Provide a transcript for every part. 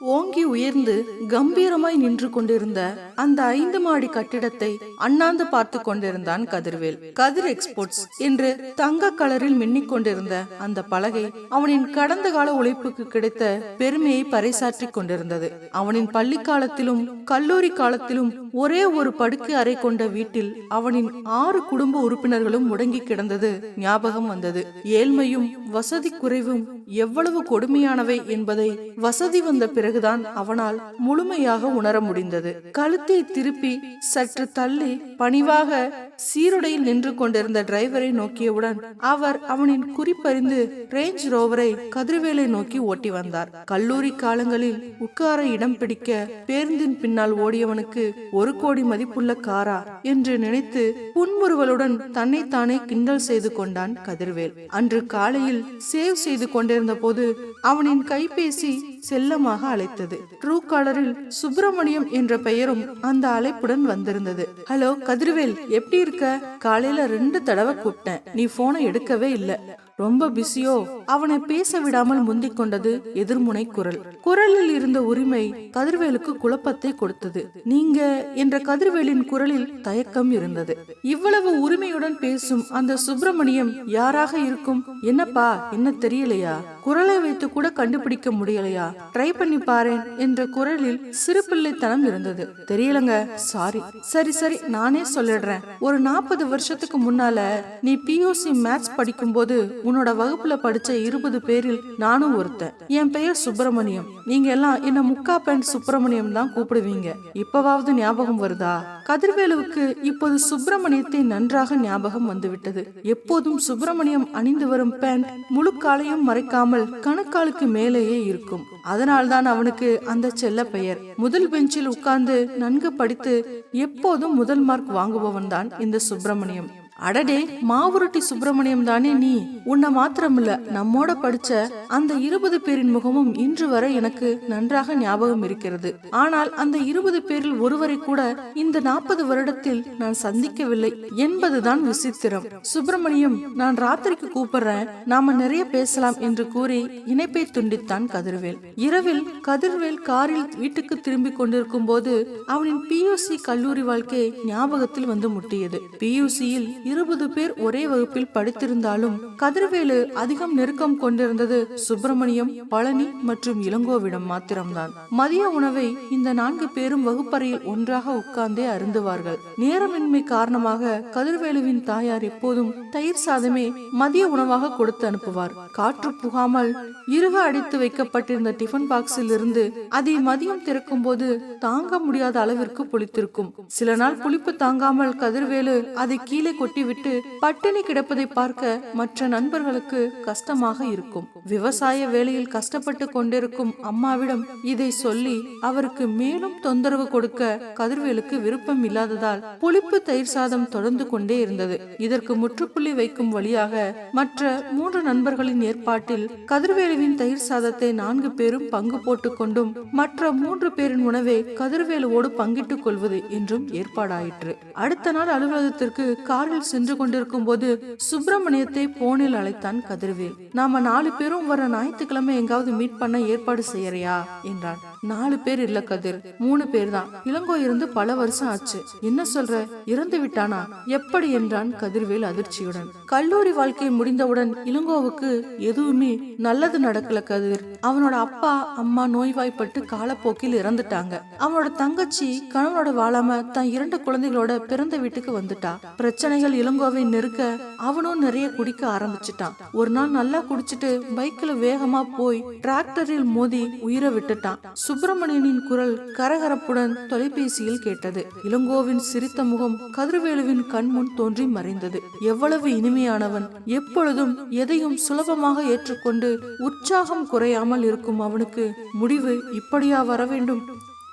ஓங்கி உயர்ந்து கம்பீரமாய் நின்று கொண்டிருந்த அந்த ஐந்து மாடி கட்டிடத்தை அண்ணாந்து பார்த்து கொண்டிருந்தான் கதிர்வேல். கதிர் எக்ஸ்போர்ட்ஸ் என்று தங்க கலரில் மின்னிக் கொண்டிருந்த அந்த பலகை அவனின் கடந்த கால உழைப்புக்கு கிடைத்த பெருமையை பறைசாற்றிக் கொண்டிருந்தது. அவனின் பள்ளி காலத்திலும் கல்லூரி காலத்திலும் ஒரே ஒரு படுக்கை அறை கொண்ட வீட்டில் அவனின் ஆறு குடும்ப உறுப்பினர்களும் முடங்கி கிடந்தது ஞாபகம் வந்தது. ஏழ்மையும் வசதி குறைவும் எவ்வளவு கொடுமையானவை என்பதை வசதி வந்த பிறகு பிறகுதான் அவனால் முழுமையாக உணர முடிந்தது. கழுத்தை திருப்பி சற்று தள்ளி பணிவாக சீருடையில் நின்று கொண்டிருந்த டிரைவரை நோக்கியவுடன் அவர் அவனின் குறிப்பறிந்து ரேஞ்ச் ரோவரை கதிர்வேலை நோக்கி ஓட்டி வந்தார். கல்லூரி காலங்களில் உட்கார இடம் பிடிக்க பேருந்தின் பின்னால் ஓடியவனுக்கு ஒரு கோடி மதிப்புள்ள காரா என்று நினைத்து புன்முறுவலுடன் தன்னைத்தானே கிண்டல் செய்து கொண்டான் கதிர்வேல். அன்று காலையில் சேவ் செய்து கொண்டிருந்த போது அவனின் கைபேசி செல்லமாக அழைத்தது. ட்ரூ காலரில் சுப்பிரமணியம் என்ற பெயரும் அந்த அழைப்புடன் வந்திருந்தது. ஹலோ கதிர்வேல் எப்படி இருக்க? காலையில ரெண்டு தடவை கூப்பிட்டேன். நீ போனை எடுக்கவே இல்லை. ரொம்ப பிஸியோ? அவனை பேச விடாமல் முந்திக் கொண்டது எதிர்முனை குரல். குரலில் இருந்த உரிமை கதிர்வேலுக்கு குழப்பத்தை கொடுத்தது. நீங்க என்ற கதிர்வேலின் குரலில் தயக்கம் இருந்தது. இவ்வளவு உரிமையுடன் பேசும் அந்த சுப்பிரமணியம் யாராக இருக்கும்? என்னப்பா என்ன தெரியலையா? குரலை வைத்து கூட கண்டுபிடிக்க முடியலையா? ட்ரை பண்ணி பாறேன் என்ற குரலில் சிறுபிள்ளைத்தனம் இருந்தது. தெரியலங்க சாரி சரி சரி நானே சொல்லிடுறேன். ஒரு நாற்பது வருஷத்துக்கு முன்னால நீ பியூசி மேத்ஸ் படிக்கும்போது உன்னோட வகுப்புல படிச்ச இருபது பேரில் நானும் ஒருத்தன். என் பெயர் சுப்பிரமணியம். நீங்க எல்லாம் என்ன முக்கா பெண் சுப்பிரமணியம் தான் கூப்பிடுவீங்க. இப்பவாவது ஞாபகம் வருதா? கதிர்வேலுவுக்கு இப்போது சுப்பிரமணியத்தை நன்றாக ஞாபகம் வந்துவிட்டது. எப்போதும் சுப்பிரமணியம் அணிந்து வரும் பேண்ட் முழு காலையும் மறைக்காமல் கணுக்காலுக்கு மேலேயே இருக்கும். அதனால்தான் அவனுக்கு அந்த செல்ல பெயர். முதல் பெஞ்சில் உட்கார்ந்து நன்கு படித்து எப்போதும் முதல் மார்க் வாங்குபவன் தான் இந்த சுப்பிரமணியம். அடடே மாவுரட்டி சுப்பிரமணியம் தானே நீ. உன்னை மாத்திரமில்ல நம்மோட படிச்ச அந்த இருபது பேரின் முகமும் இன்று வரை எனக்கு நன்றாக ஞாபகம் இருக்கிறது. ஆனால் அந்த இருபது பேரில் ஒருவரை கூட இந்த நாற்பது வருடத்தில் நான் சந்திக்கவில்லை என்பதுதான் விசித்திரம். சுப்பிரமணியம் நான் ராத்திரிக்கு கூப்பிடுறேன் நாம நிறைய பேசலாம் என்று கூறி இணைப்பை துண்டித்தான் கதிர்வேல். இரவில் கதிர்வேல் காரில் வீட்டுக்கு திரும்பிக் கொண்டிருக்கும் போது அவனின் பியூசி கல்லூரி வாழ்க்கை ஞாபகத்தில் வந்து முட்டியது. பியூசியில் இருபது பேர் ஒரே வகுப்பில் படித்திருந்தாலும் கதிர்வேலு அதிகம் நெருக்கம் கொண்டிருந்தது சுப்பிரமணியம் பழனி மற்றும் இளங்கோவிடம் மாத்திரம்தான். மதிய உணவை இந்த நான்கு பேரும் வகுப்பறையில் ஒன்றாக உட்கார்ந்தே அருந்துவார்கள். நேரமின்மை காரணமாக கதிர்வேலுவின் தாயார் எப்போதும் தயிர் சாதமே மதிய உணவாக கொடுத்து அனுப்புவார். காற்று புகாமல் இருக அடித்து வைக்கப்பட்டிருந்த டிஃபன் பாக்ஸில் இருந்து அதை மதியம் திறக்கும் போது தாங்க முடியாத அளவிற்கு புளித்திருக்கும். சில நாள் புளிப்பு தாங்காமல் கதிர்வேலு அதை கீழே கொட்டி விட்டு பட்டினி கிடப்பதை பார்க்க மற்ற நண்பர்களுக்கு கஷ்டமாக இருக்கும். விவசாய வேலையில் கஷ்டப்பட்டு கொண்டிருக்கும் அம்மாவிடம் இதை சொல்லி அவருக்கு மேலும் தொந்தரவு கொடுக்க கதிர்வேலுக்கு விருப்பம் இல்லாததால் புளிப்பு தயிர் சாதம் தொடர்ந்து கொண்டே இருந்தது. இதற்கு முற்றுப்புள்ளி வைக்கும் வழியாக மற்ற மூன்று நண்பர்களின் ஏற்பாட்டில் கதிர்வேலுவின் தயிர் சாதத்தை நான்கு பேரும் பங்கு போட்டுக் கொண்டும் மற்ற மூன்று பேரின் உணவை கதிர்வேலுவோடு பங்கிட்டுக் கொள்வது என்றும் ஏற்பாடாயிற்று. அடுத்த நாள் அலுவலகத்திற்கு காரில் சென்று கொண்டிருக்கும் போது சுப்பிரமணியத்தை போனில் அழைத்தான் கதிர்வேல். நாம நாலு பேரும் வர ஞாயிற்றுக்கிழமை எங்காவது மீட் பண்ண ஏற்பாடு செய்யறியா? என்றான். நாலு பேர் இல்ல கதிர். மூணு பேர் தான் இளங்கோ இருந்து பல வருஷம் ஆச்சு. என்ன சொல்ற? இறந்து விட்டானா? எப்படி என்றான் கதிர்வேல் அதிர்ச்சியுடன். கல்லூரி வாழ்க்கை முடிந்தவுடன் இளங்கோவுக்கு எதுவுமே நல்லது நடக்கல கதிர். அவனோட அப்பா அம்மா நோய்வாய்ப்பட்டு காலப்போக்கில் இறந்துட்டாங்க. அவனோட தங்கச்சி கணவனோட வாழாம தன் இரண்டு குழந்தைகளோட பிறந்த வீட்டுக்கு வந்துட்டா. பிரச்சனைகள் இளங்கோவை நெருக்க அவனும் நிறைய குடிக்க ஆரம்பிச்சிட்டான். ஒரு நாள் நல்லா குடிச்சிட்டு பைக்ல வேகமா போய் டிராக்டரில் மோதி உயிரை விட்டுட்டான். சுப்பிரமணியனின் குரல் கரகரப்புடன் தொலைபேசியில் கேட்டது. இளங்கோவின் சிரித்த முகம் கதிர்வேலுவின் கண்முன் தோன்றி மறைந்தது. எவ்வளவு இனிமையானவன் எப்பொழுதும் எதையும் சுலபமாக ஏற்றுக்கொண்டு உற்சாகம் குறையாமல் இருக்கும் அவனுக்கு முடிவு இப்படியா வர வேண்டும்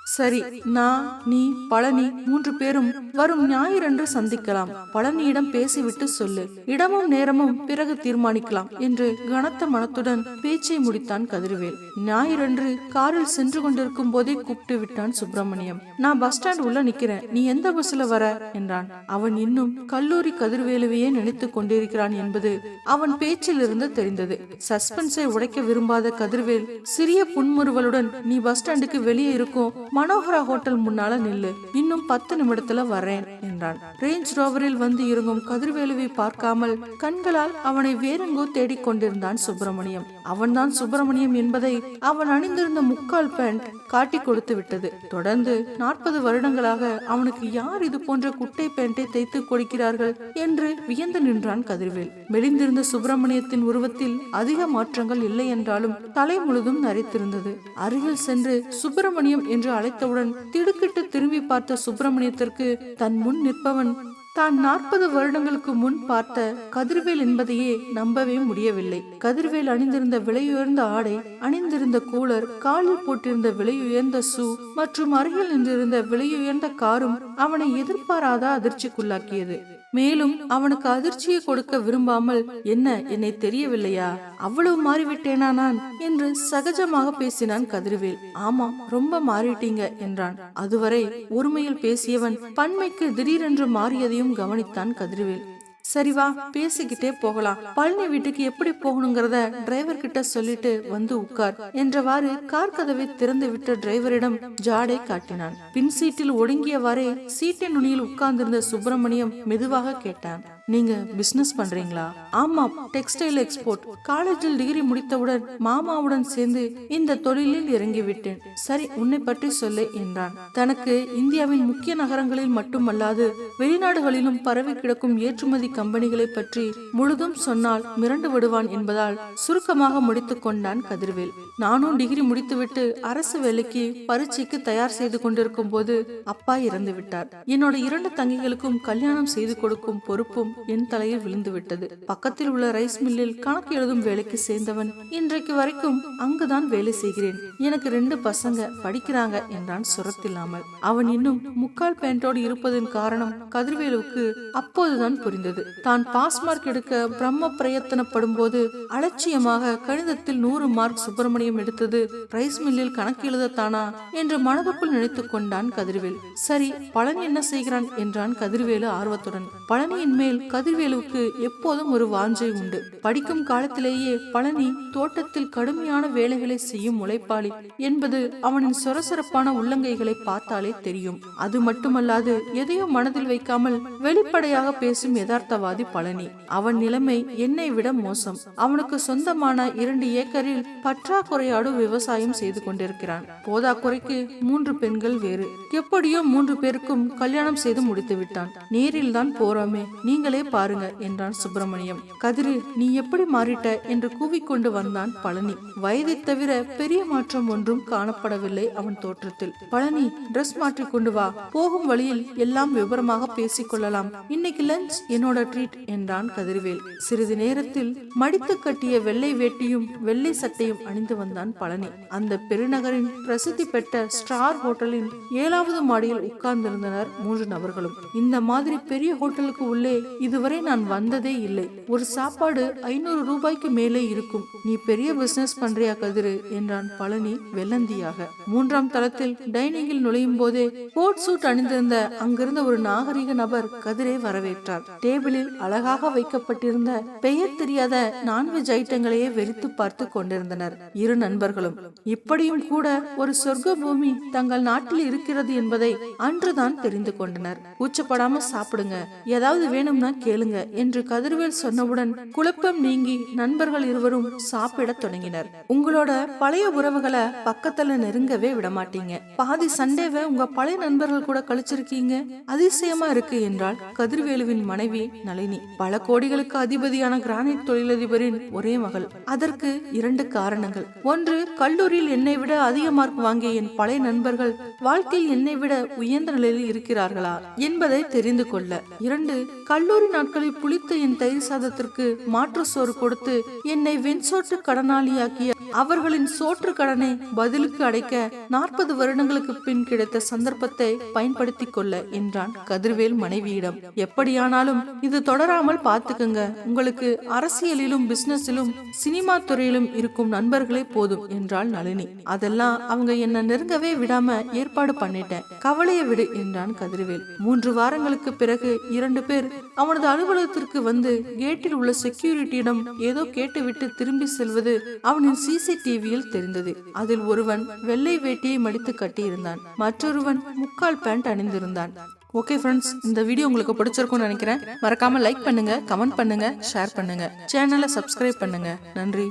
சரி நான் நீ பழனி மூன்று பேரும் வரும் ஞாயிறன்று சந்திக்கலாம். பழனியிடம் பேசிவிட்டு சொல்லு. இடமும் நேரமும் பிறகு தீர்மானிக்கலாம் என்று கனத்த மனத்துடன் பேச்சை முடித்தான் கதிர்வேல். ஞாயிறன்று காரில் சென்று கொண்டிருக்கும் போதே கூப்பிட்டு விட்டான் சுப்பிரமணியம். நான் பஸ் ஸ்டாண்ட் உள்ள நிக்கிறேன். நீ எந்த பஸ்ல வர? என்றான். அவன் இன்னும் கல்லூரி கதிர்வேலுவையே நினைத்துக் கொண்டிருக்கிறான் என்பது அவன் பேச்சில் இருந்து தெரிந்தது. சஸ்பென்ஸை உடைக்க விரும்பாத கதிர்வேல் சிறிய புன்முறுவலுடன் நீ பஸ் ஸ்டாண்டுக்கு வெளியே இருக்கும் மனோகரா ஹோட்டல் முன்னால நில்லு. இன்னும் பத்து நிமிடத்துல வரேன் என்றான். ரேஞ்ச் ரோவரில் வந்து இறங்கும் கதிர்வேலுவை பார்க்காமல் கண்களால் அவனை வேறெங்கோ தேடிக் கொண்டிருந்தான் சுப்பிரமணியம். அவன்தான் சுப்பிரமணியம் என்பதை அவன் அணிந்திருந்த முக்கால் பேண்ட் காட்டி கொடுத்து விட்டது. தொடர்ந்து நாற்பது வருடங்களாக அவனுக்கு யார் இது போன்ற குட்டை பேண்டை தைத்து கொடுக்கிறார்கள் என்று வியந்து நின்றான் கதிர்வேல். மெலிந்திருந்த சுப்பிரமணியத்தின் உருவத்தில் அதிக மாற்றங்கள் இல்லை என்றாலும் தலை முழுதும் நரைத்திருந்தது. அருகில் சென்று சுப்பிரமணியம் என்று அழைத்தவுடன் திடுக்கிட்டு திரும்பி பார்த்த சுப்பிரமணியத்திற்கு தன் முன் நிற்பவன் தான் நாற்பது வருடங்களுக்கு முன் பார்த்த கதிர்வேல் என்பதையே நம்பவே முடியவில்லை. கதிர்வேல் அணிந்திருந்த விலையுயர்ந்த ஆடை அணிந்திருந்த கூலர் காலில் போட்டிருந்த விலையுயர்ந்த ஷூ மற்றும் அருகில் நின்றிருந்த விலையுயர்ந்த காரும் அவனை எதிர்பாராத அதிர்ச்சிக்குள்ளாக்கியது. மேலும் அவனுக்கு அதிர்ச்சியை கொடுக்க விரும்பாமல் என்ன என்னை தெரியவில்லையா? அவ்வளவு மாறிவிட்டேனா நான்? என்று சகஜமாக பேசினான் கதிர்வேல். ஆமா ரொம்ப மாறிட்டீங்க என்றான். அதுவரை ஒருமையில் பேசியவன் பன்மைக்கு திடீரென்று மாறியதையும் கவனித்தான் கதிர்வேல். சரி வா பேசிக்கிட்டே போகலாம். பழனி வீட்டுக்கு எப்படி போகணுங்கிறத டிரைவர் கிட்ட சொல்லிட்டு வந்து உட்கார் என்றவாறு கார் கதவை திறந்து விட்ட டிரைவரிடம் ஜாடை காட்டினான். பின் சீட்டில் ஒடுங்கியவாறே சீட்டின் நுனியில் உட்கார்ந்திருந்த சுப்பிரமணியம் மெதுவாக கேட்டான். நீங்க பிசினஸ் பண்றீங்களா? ஆமா டெக்ஸ்டைல் எக்ஸ்போர்ட் காலேஜில் டிகிரி முடித்தவுடன் மாமாவுடன் சேர்ந்து இந்த தொழிலில் இறங்கிவிட்டேன். சரி உன்னை பற்றி சொல்லு என்றான். தனக்கு இந்தியாவின் முக்கிய நகரங்களில் மட்டுமல்லாது வெளிநாடுகளிலும் பரவி கிடக்கும் ஏற்றுமதி கம்பெனிகளை பற்றி முழுதும் சொன்னால் மிரண்டு விடுவான் என்பதால் சுருக்கமாக முடித்துக் கொண்டான் கதிர்வேல். நானும் டிகிரி முடித்துவிட்டு அரசு வேலைக்கு பரீட்சைக்கு தயார் செய்து கொண்டிருக்கும் போது அப்பா இறந்து விட்டார். என்னோட இரண்டு தங்கைகளுக்கும் கல்யாணம் செய்து கொடுக்கும் பொறுப்பும் என் தலையில் விழுந்து விட்டது. பக்கத்தில் உள்ள ரைஸ் மில்லில் கணக்கு எழுதும் வேலைக்கு சேர்ந்தவன் இன்றைக்கு வரைக்கும் அங்குதான் வேலை செய்கிறேன். எனக்கு ரெண்டு பசங்க படிக்கிறாங்க என்றான் சுரத்தில்லாமல். அவன் இன்னும் முக்கால் பேண்டோடு இருப்பதன் காரணம் கதிர்வேலுவுக்கு அப்போதுதான் புரிந்தது. தான் பாஸ் மார்க் எடுக்க பிரம்ம பிரயத்தனப்படும் போது அலட்சியமாக கணிதத்தில் நூறு மார்க் சுப்பிரமணியம் எடுத்தது. ரைஸ் மில்லில் கணக்கு எழுதத்தானா? என்று மனதுக்குள் நினைத்துக் கொண்டான் கதிர்வேல். சரி பழனி என்ன செய்கிறான்? என்றான் கதிர்வேலு ஆர்வத்துடன். பழனியின் மேல் கதிர்வேலுவுக்கு எப்போதும் ஒரு வாஞ்சை உண்டு. படிக்கும் காலத்திலேயே பழனி தோட்டத்தில் கடுமையான வேலைகளை செய்யும் உழைப்பாளி என்பது அவனின் சொரசொரப்பான உள்ளங்கைகளை பார்த்தாலே தெரியும். அது மட்டுமல்லாது எதையும் மனதில் வைக்காமல் வெளிப்படையாக பேசும் யதார்த்தவாதி பழனி. அவன் நிலைமை என்னை விட மோசம். அவனுக்கு சொந்தமான இரண்டு ஏக்கரில் பற்றாக்குறையாடு விவசாயம் செய்து கொண்டிருக்கிறான். போதாக்குறைக்கு மூன்று பெண்கள் வேறு. எப்படியோ மூன்று பேருக்கும் கல்யாணம் செய்து முடித்து விட்டான். நேரில் தான் போறோமே நீங்களே பாருங்க என்றான் சுப்பிரமணியம். கதிரு நீ எப்படி மாறிட்ட? என்று கூவிக்கொண்டு வந்தான் பழனி. வயதை தவிர பெரிய மாற்றம் ஒன்றும் காணப்படவில்லை அவன் தோற்றத்தில். பழனி ட்ரெஸ் மாற்றிக் கொண்டு வா. போகும் வழியில் எல்லாம் விவரமாக பேசிக் கொள்ளலாம். இன்னைக்கு லஞ்ச் என்னோட ட்ரீட் என்றான் கதிர்வேல். சிறிது நேரத்தில் மடித்து கட்டிய வெள்ளை வேட்டியும் வெள்ளை சட்டையும் அணிந்து வந்தான் பழனி. அந்த பெருநகரின் பிரசித்தி பெற்ற ஸ்டார் ஹோட்டலின் ஏழாவது மாடியில் உட்கார்ந்திருந்தனர் மூன்று நபர்களும். இந்த மாதிரி பெரிய ஹோட்டலுக்கு உள்ளே இதுவரை நான் வந்ததே இல்லை. ஒரு சாப்பாடு ஐநூறு ரூபாய்க்கு மேலே இருக்கும். நீ பெரிய பிசினஸ் பண்றியா கதிரு? என்றான் பழனி வெள்ளந்தியாக. மூன்றாம் தளத்தில் டைனிங்கில் நுழையும் போதே கோட் சூட் அணிந்திருந்த அங்கிருந்த ஒரு நாகரிக நபர் கதிரை வரவேற்றார். டேபிளில் அழகாக வைக்கப்பட்டிருந்த பெயர் தெரியாத நான்வெஜ் ஐட்டங்களையே வெறித்து பார்த்து கொண்டிருந்தனர். இரு நண்பர்களும் இப்படியும் கூட ஒரு சொர்க்க பூமி தங்கள் நாட்டில் இருக்கிறது என்பதை அன்றுதான் தெரிந்து கொண்டனர். கூச்சப்படாம சாப்பிடுங்க ஏதாவது வேணும்னா கேளுங்க என்று கதிர்வேல் சொன்னவுடன் குழப்பம் நீங்கி நண்பர்கள் இருவரும் சாப்பிடத் தொடங்கினர். உங்களோட பழைய உறவுகளை பக்கத்துல நெருங்கவே விடமாட்டீங்க. பாதி சண்டேவை உங்க பழைய நண்பர்கள் கூட கழிச்சிருக்கீங்க. அதிசயமா இருக்கு என்றால் கதிர்வேலுவின் மனைவி நளினி. பல கோடிகளுக்கு அதிபதியான கிரானைட் தொழிலதிபரின் ஒரே மகள். அதற்கு இரண்டு காரணங்கள். ஒன்று கல்லூரியில் என்னை விட அதிக மார்க் வாங்கிய என் பழைய நண்பர்கள் வாழ்க்கையில் என்னை விட உயர்ந்த நிலையில் இருக்கிறார்களா என்பதை தெரிந்து கொள்ள. இரண்டு கல்லூரி நாட்களில் புளித்த என் தயிர் சாதத்திற்கு மாற்று சோறு கொடுத்து என்னை வெண்சோற்று கடனாளியாக்கிய அவர்களின் சோற்று கடனை பதிலுக்கு அடைக்க நாற்பது வருடங்களுக்கு பின் கிடைத்த சந்தர்ப்பத்தை பயன்படுத்திக் கொள்ள என்றான் கதிர்வேல் மனைவியிடம். எப்படியானாலும் இது தொடராமல் பார்த்துக்கங்க. உங்களுக்கு அரசியலிலும் பிசினஸிலும் சினிமா துறையிலும் இருக்கும் நண்பர்களே போதும் என்றாள் நளினி. அதெல்லாம் அவங்க என்ன நெருங்கவே விடாம ஏற்பாடு பண்ணிட்டேன். கவலையை விடு என்றான் கதிர்வேல். மூன்று வாரங்களுக்கு பிறகு இரண்டு பேர் அவனது அலுவலகத்திற்கு வந்து கேட்டில் உள்ள செக்யூரிட்டியிடம் ஏதோ கேட்டுவிட்டு திரும்பி செல்வது அவனின் சிசிடிவியில் தெரிந்தது. அதில் ஒருவன் வெள்ளை வேட்டியை மடித்து கட்டியிருந்தான். மற்றொருவன் முக்கால் பேண்ட் அணிந்திருந்தான். ஓகே ஃப்ரெண்ட்ஸ் இந்த வீடியோ உங்களுக்கு பிடிச்சிருக்கும்னு நினைக்கிறேன். மறக்காம லைக் பண்ணுங்க கமெண்ட் பண்ணுங்க ஷேர் பண்ணுங்க. சேனலை சப்ஸ்கிரைப் பண்ணுங்க. நன்றி.